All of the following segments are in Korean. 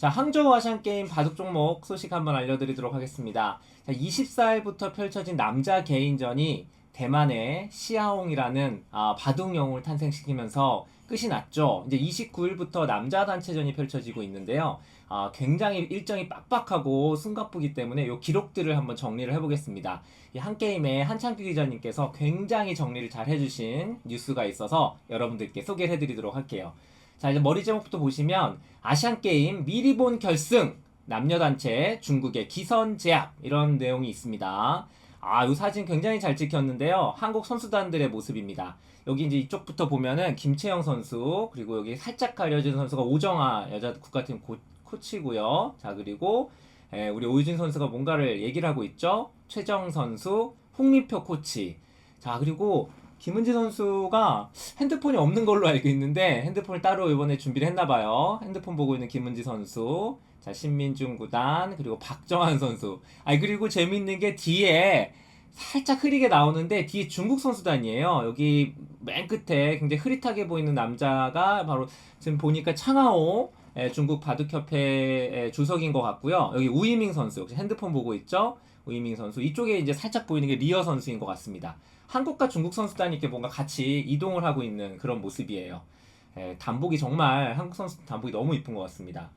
자, 항저우 아시안 게임 바둑 종목 소식 한번 알려드리도록 하겠습니다. 자, 24일부터 펼쳐진 남자 개인전이 대만의 시아홍이라는 아, 바둑 영웅을 탄생시키면서 끝이 났죠. 이제 29일부터 남자 단체전이 펼쳐지고 있는데요. 아, 굉장히 일정이 빡빡하고 숨가쁘기 때문에 이 기록들을 한번 정리를 해보겠습니다. 이한 게임에 한창규 기자님께서 굉장히 정리를 잘 해주신 뉴스가 있어서 여러분들께 소개를 해드리도록 할게요. 자, 이제 머리 제목부터 보시면 아시안 게임 미리 본 결승 남녀 단체 중국의 기선 제압 이런 내용이 있습니다. 아, 이 사진 굉장히 잘 찍혔는데요. 한국 선수단들의 모습입니다. 여기 이제 이쪽부터 보면은 김채영 선수 그리고 여기 살짝 가려진 선수가 오정아 여자 국가팀 고, 코치고요. 자, 그리고 에, 우리 오유진 선수가 뭔가를 얘기를 하고 있죠. 최정 선수, 홍민표 코치. 자, 그리고 김은지 선수가 핸드폰이 없는 걸로 알고 있는데 핸드폰을 따로 이번에 준비를 했나 봐요. 핸드폰 보고 있는 김은지 선수. 자, 신민중 구단 그리고 박정환 선수. 아, 그리고 재밌는 게 뒤에 살짝 흐리게 나오는데 뒤에 중국 선수단이에요. 여기 맨 끝에 굉장히 흐릿하게 보이는 남자가 바로 지금 보니까 창하오 예, 중국 바둑협회 주석인 것 같고요. 여기 우이밍 선수 역시 핸드폰 보고 있죠. 우이밍 선수 이쪽에 이제 살짝 보이는 게 리어 선수인 것 같습니다. 한국과 중국 선수단이 이렇게 뭔가 같이 이동을 하고 있는 그런 모습이에요. 예, 단복이 정말 한국 선수 단복이 너무 이쁜 것 같습니다.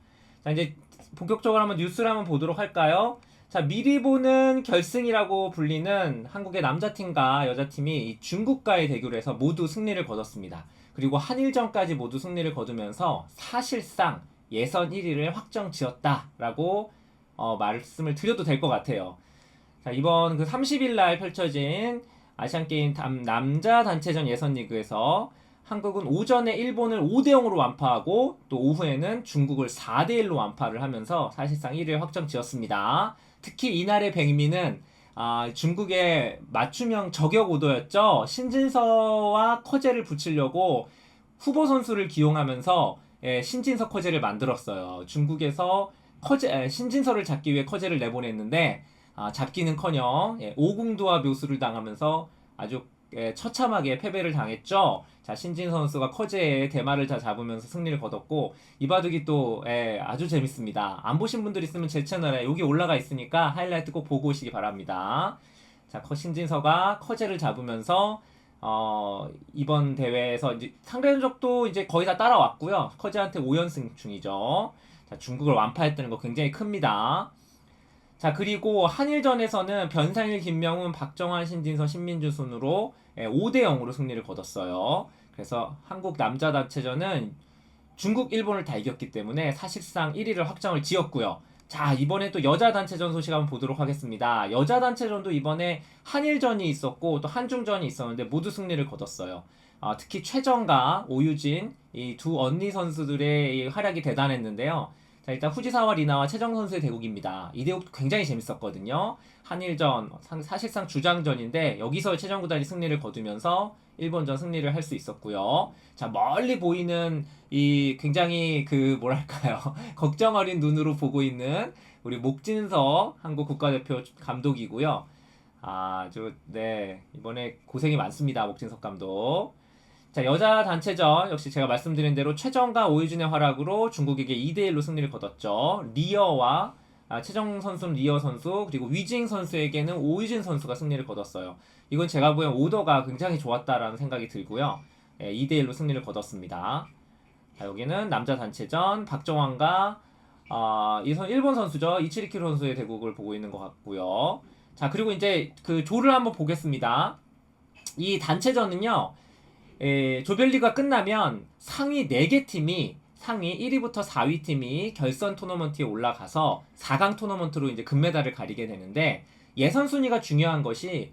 자 이제 본격적으로 한번 뉴스를 한번 보도록 할까요? 자 미리 보는 결승이라고 불리는 한국의 남자팀과 여자팀이 이 중국과의 대결에서 모두 승리를 거뒀습니다. 그리고 한일전까지 모두 승리를 거두면서 사실상 예선 1위를 확정 지었다라고 어, 말씀을 드려도 될 것 같아요. 자 이번 그 30일 날 펼쳐진 아시안 게임 남자 단체전 예선 리그에서 한국은 오전에 일본을 5대 0으로 완파하고 또 오후에는 중국을 4대 1로 완파를 하면서 사실상 1위를 확정 지었습니다. 특히 이날의 백미는 아, 중국의 맞춤형 저격 오더였죠. 신진서와 커제를 붙이려고 후보 선수를 기용하면서 예, 신진서 커제를 만들었어요. 중국에서 커제, 에, 신진서를 잡기 위해 커제를 내보냈는데 아, 잡기는커녕 예, 오궁도와 묘수를 당하면서 아주 예, 처참하게 패배를 당했죠. 자 신진 선수가 커제의 대마를 다 잡으면서 승리를 거뒀고 이 바둑이 또 예, 아주 재밌습니다. 안 보신 분들 있으면 제 채널에 여기 올라가 있으니까 하이라이트 꼭 보고 오시기 바랍니다. 자 신진서가 커제를 잡으면서 어, 이번 대회에서 이제 상대적도 이제 거의 다 따라왔고요. 커제한테 5연승 중이죠. 자 중국을 완파했다는 거 굉장히 큽니다. 자 그리고 한일전에서는 변상일, 김명훈, 박정환, 신진서, 신민주 순으로 5대 예, 0으로 승리를 거뒀어요. 그래서 한국 남자 단체전은 중국, 일본을 다 이겼기 때문에 사실상 1위를 확정을 지었고요. 자 이번에 또 여자 단체전 소식 한번 보도록 하겠습니다. 여자 단체전도 이번에 한일전이 있었고 또 한중전이 있었는데 모두 승리를 거뒀어요. 아, 특히 최정과 오유진 이 두 언니 선수들의 활약이 대단했는데요. 자, 일단 후지사와 리나와 최정 선수의 대국입니다. 이 대국도 굉장히 재밌었거든요. 한일전, 사실상 주장전인데 여기서 최정 구단이 승리를 거두면서 일본전 승리를 할 수 있었고요. 자, 멀리 보이는 이 굉장히 그 뭐랄까요. 걱정 어린 눈으로 보고 있는 우리 목진서 한국 국가대표 감독이고요. 아, 주 네, 이번에 고생이 많습니다. 목진석 감독. 자, 여자 단체전 역시 제가 말씀드린 대로 최정과 오유진의 활약으로 중국에게 2대 1로 승리를 거뒀죠. 리어와 아, 최정 선수는 리어 선수 그리고 위징 선수에게는 오유진 선수가 승리를 거뒀어요. 이건 제가 보기엔 오더가 굉장히 좋았다라는 생각이 들고요. 예, 2대 1로 승리를 거뒀습니다. 자, 여기는 남자 단체전 박정환과 아, 이선 일본 선수죠. 이치리키로 선수의 대국을 보고 있는 것 같고요. 자, 그리고 이제 그 조를 한번 보겠습니다. 이 단체전은요. 에, 조별리가 끝나면 상위 4개 팀이 상위 1위부터 4위 팀이 결선 토너먼트에 올라가서 4강 토너먼트로 이제 금메달을 가리게 되는데 예선 순위가 중요한 것이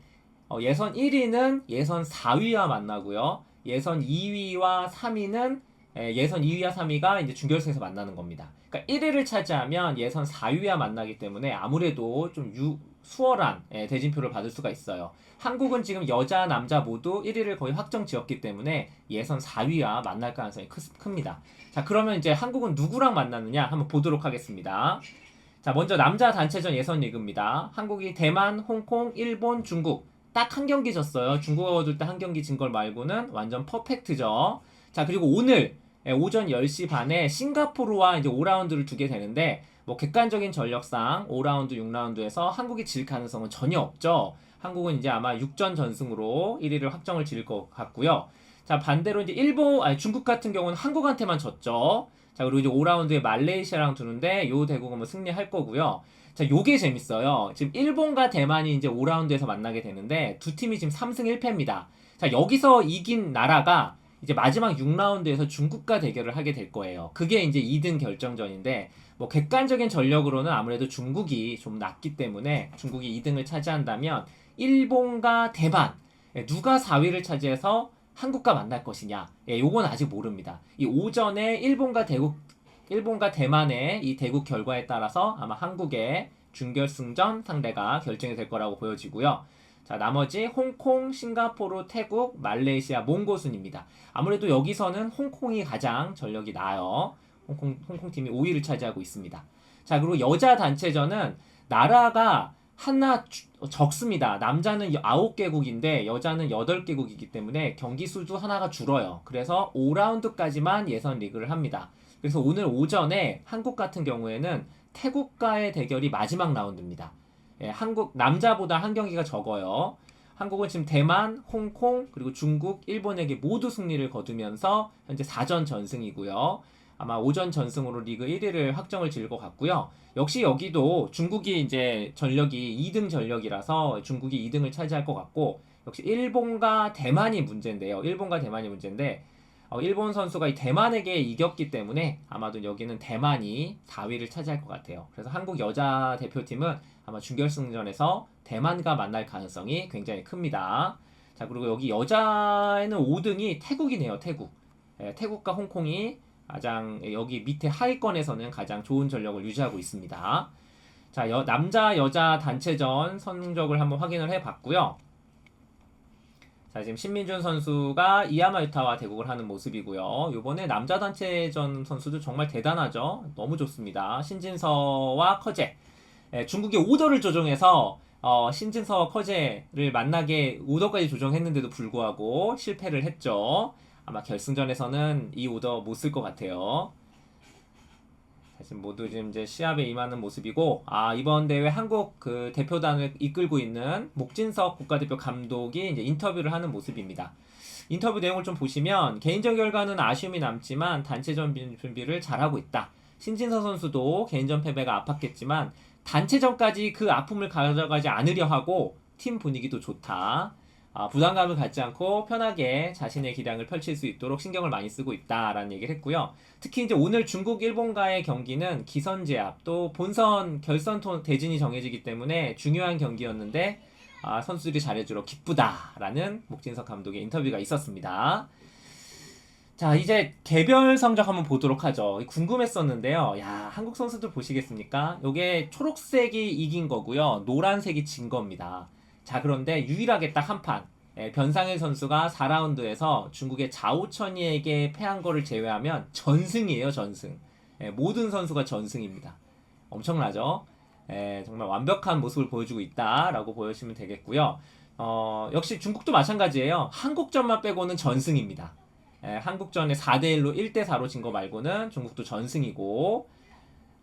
어, 예선 1위는 예선 4위와 만나고요. 예선 2위와 3위는 에, 예선 2위와 3위가 이제 준결승에서 만나는 겁니다. 그러니까 1위를 차지하면 예선 4위와 만나기 때문에 아무래도 좀 유, 수월한 예, 대진표를 받을 수가 있어요. 한국은 지금 여자 남자 모두 1위를 거의 확정 지었기 때문에 예선 4위와 만날 가능성이 크, 큽니다. 자 그러면 이제 한국은 누구랑 만나느냐 한번 보도록 하겠습니다. 자 먼저 남자 단체전 예선 리그입니다. 한국이 대만, 홍콩, 일본, 중국 딱 한 경기 졌어요. 중국하고 둘때한 경기 진 걸 말고는 완전 퍼펙트죠. 자 그리고 오늘 예, 오전 10시 반에 싱가포르와 이제 5라운드를 두게 되는데 뭐 객관적인 전력상 5라운드, 6라운드에서 한국이 질 가능성은 전혀 없죠. 한국은 이제 아마 6전 전승으로 1위를 확정을 지을 것 같고요. 자, 반대로 이제 일본, 아니 중국 같은 경우는 한국한테만 졌죠. 자, 그리고 이제 5라운드에 말레이시아랑 두는데 요 대국은 뭐 승리할 거고요. 자, 요게 재밌어요. 지금 일본과 대만이 이제 5라운드에서 만나게 되는데 두 팀이 지금 3승 1패입니다. 자, 여기서 이긴 나라가 이제 마지막 6라운드에서 중국과 대결을 하게 될 거예요. 그게 이제 2등 결정전인데 뭐 객관적인 전력으로는 아무래도 중국이 좀 낫기 때문에 중국이 2등을 차지한다면 일본과 대만 예, 누가 4위를 차지해서 한국과 만날 것이냐? 예, 요건 아직 모릅니다. 이 오전에 일본과 대국 일본과 대만의 이 대국 결과에 따라서 아마 한국의 준결승전 상대가 결정이 될 거라고 보여지고요. 자, 나머지 홍콩, 싱가포르, 태국, 말레이시아, 몽고 순입니다. 아무래도 여기서는 홍콩이 가장 전력이 나아요. 홍콩, 홍콩 팀이 5위를 차지하고 있습니다. 자, 그리고 여자 단체전은 나라가 하나 주- 적습니다. 남자는 9개국인데 여자는 8개국이기 때문에 경기 수도 하나가 줄어요. 그래서 5라운드까지만 예선 리그를 합니다. 그래서 오늘 오전에 한국 같은 경우에는 태국과의 대결이 마지막 라운드입니다. 예, 한국 남자보다 한 경기가 적어요. 한국은 지금 대만, 홍콩, 그리고 중국, 일본에게 모두 승리를 거두면서 현재 4전 전승이고요. 아마 오전 전승으로 리그 1위를 확정을 지을 것 같고요. 역시 여기도 중국이 이제 전력이 2등 전력이라서 중국이 2등을 차지할 것 같고 역시 일본과 대만이 문제인데요. 일본과 대만이 문제인데 어, 일본 선수가 이 대만에게 이겼기 때문에 아마도 여기는 대만이 4위를 차지할 것 같아요. 그래서 한국 여자 대표팀은 아마 준결승전에서 대만과 만날 가능성이 굉장히 큽니다. 자 그리고 여기 여자에는 5등이 태국이네요. 태국. 예, 태국과 홍콩이 가장 여기 밑에 하위권에서는 가장 좋은 전력을 유지하고 있습니다. 자 여- 남자 여자 단체전 성적을 한번 확인을 해 봤고요. 자 지금 신민준 선수가 이야마 유타와 대국을 하는 모습이고요. 이번에 남자 단체전 선수도 정말 대단하죠. 너무 좋습니다. 신진서와 커제. 예, 중국이 오더를 조정해서 어, 신진서와 커제를 만나게 오더까지 조정했는데도 불구하고 실패를 했죠. 아마 결승전에서는 이 오더 못 쓸 것 같아요. 자, 지금 모두 지금 이제 시합에 임하는 모습이고, 아, 이번 대회 한국 그 대표단을 이끌고 있는 목진석 국가대표 감독이 이제 인터뷰를 하는 모습입니다. 인터뷰 내용을 좀 보시면 개인전 결과는 아쉬움이 남지만 단체전 비- 준비를 잘하고 있다. 신진서 선수도 개인전 패배가 아팠겠지만 단체전까지 그 아픔을 가져가지 않으려 하고 팀 분위기도 좋다. 아, 부담감을 갖지 않고 편하게 자신의 기량을 펼칠 수 있도록 신경을 많이 쓰고 있다라는 얘기를 했고요. 특히 이제 오늘 중국 일본과의 경기는 기선 제압 또 본선 결선 토- 대진이 정해지기 때문에 중요한 경기였는데 아, 선수들이 잘해주러 기쁘다라는 목진석 감독의 인터뷰가 있었습니다. 자 이제 개별 성적 한번 보도록 하죠. 궁금했었는데요. 야 한국 선수들 보시겠습니까? 요게 초록색이 이긴 거고요. 노란색이 진 겁니다. 자 그런데 유일하게 딱 한 판. 예, 변상일 선수가 4라운드에서 중국의 자오천이에게 패한 거를 제외하면 전승이에요, 전승. 예, 모든 선수가 전승입니다. 엄청나죠? 예, 정말 완벽한 모습을 보여주고 있다라고 보여주시면 되겠고요. 어, 역시 중국도 마찬가지예요. 한국전만 빼고는 전승입니다. 예, 한국전에 4대1로 1대4로 진 거 말고는 중국도 전승이고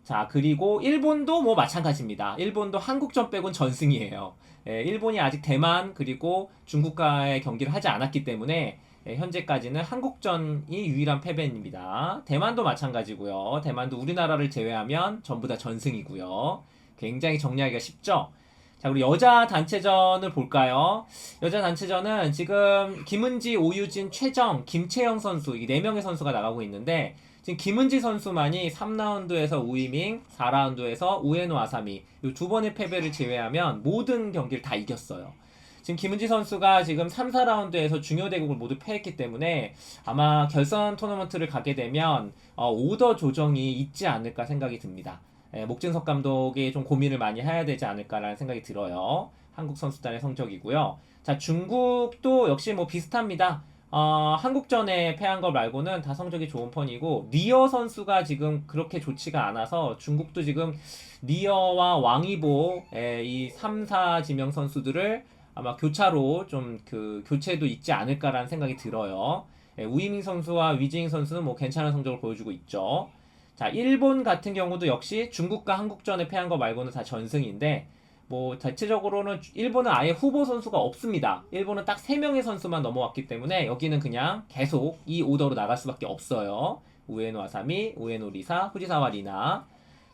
자 그리고 일본도 뭐 마찬가지입니다. 일본도 한국전 빼곤 전승이에요. 예, 일본이 아직 대만 그리고 중국과의 경기를 하지 않았기 때문에 예, 현재까지는 한국전이 유일한 패배입니다. 대만도 마찬가지고요. 대만도 우리나라를 제외하면 전부 다 전승이고요. 굉장히 정리하기가 쉽죠. 자, 우리 여자 단체전을 볼까요? 여자 단체전은 지금 김은지, 오유진, 최정, 김채영 선수 이 네 명의 선수가 나가고 있는데 지금 김은지 선수만이 3라운드에서 우이밍, 4라운드에서 우에노 아사미 이 두 번의 패배를 제외하면 모든 경기를 다 이겼어요. 지금 김은지 선수가 지금 3, 4라운드에서 중요 대국을 모두 패했기 때문에 아마 결선 토너먼트를 가게 되면 어, 오더 조정이 있지 않을까 생각이 듭니다. 예, 목진석 감독이 좀 고민을 많이 해야 되지 않을까라는 생각이 들어요. 한국 선수단의 성적이고요. 자, 중국도 역시 뭐 비슷합니다. 어, 한국전에 패한 거 말고는 다 성적이 좋은 편이고 리어 선수가 지금 그렇게 좋지가 않아서 중국도 지금 리어와 왕이보 예, 이 3, 4 지명 선수들을 아마 교차로 좀 그 교체도 있지 않을까라는 생각이 들어요. 예, 우이밍 선수와 위징 선수는 뭐 괜찮은 성적을 보여주고 있죠. 자, 일본 같은 경우도 역시 중국과 한국전에 패한 거 말고는 다 전승인데 뭐 대체적으로는 일본은 아예 후보 선수가 없습니다. 일본은 딱 3명의 선수만 넘어왔기 때문에 여기는 그냥 계속 이 오더로 나갈 수밖에 없어요. 우에노 아사미, 우에노 리사, 후지사와 리나.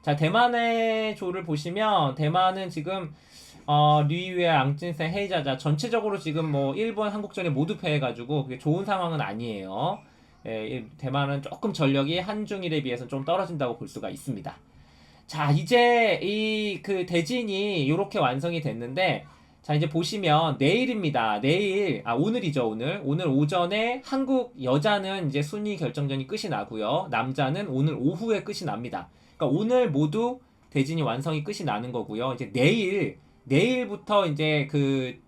자, 대만의 조를 보시면 대만은 지금 어, 류이웨, 앙진센, 헤이자자 전체적으로 지금 뭐 일본, 한국전에 모두 패해가지고 그게 좋은 상황은 아니에요. 예, 이 대만은 조금 전력이 한중일에 비해서 좀 떨어진다고 볼 수가 있습니다. 자, 이제 이 그 대진이 이렇게 완성이 됐는데 자, 이제 보시면 내일입니다. 내일 아 오늘이죠, 오늘. 오늘 오전에 한국 여자는 이제 순위 결정전이 끝이 나고요. 남자는 오늘 오후에 끝이 납니다. 그러니까 오늘 모두 대진이 완성이 끝이 나는 거고요. 이제 내일 내일부터 이제 그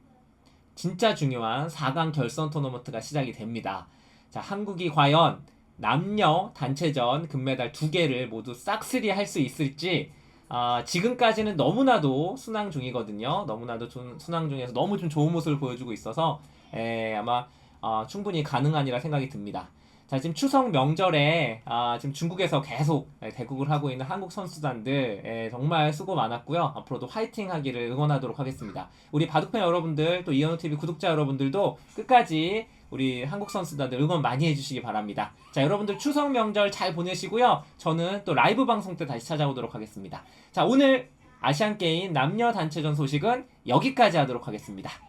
진짜 중요한 4강 결선 토너먼트가 시작이 됩니다. 자, 한국이 과연 남녀 단체전 금메달 두 개를 모두 싹쓸이 할 수 있을지 아, 지금까지는 너무나도 순항 중이거든요. 너무나도 좀 순항 중에서 너무 좀 좋은 모습을 보여주고 있어서 에, 아마 어, 충분히 가능하니라 생각이 듭니다. 자, 지금 추석 명절에 아, 지금 중국에서 계속 에, 대국을 하고 있는 한국 선수단들 에, 정말 수고 많았고요. 앞으로도 화이팅 하기를 응원하도록 하겠습니다. 우리 바둑팬 여러분들 또 이현우 TV 구독자 여러분들도 끝까지 우리 한국 선수단들 응원 많이 해주시기 바랍니다. 자, 여러분들 추석 명절 잘 보내시고요. 저는 또 라이브 방송 때 다시 찾아오도록 하겠습니다. 자, 오늘 아시안 게임 남녀 단체전 소식은 여기까지 하도록 하겠습니다.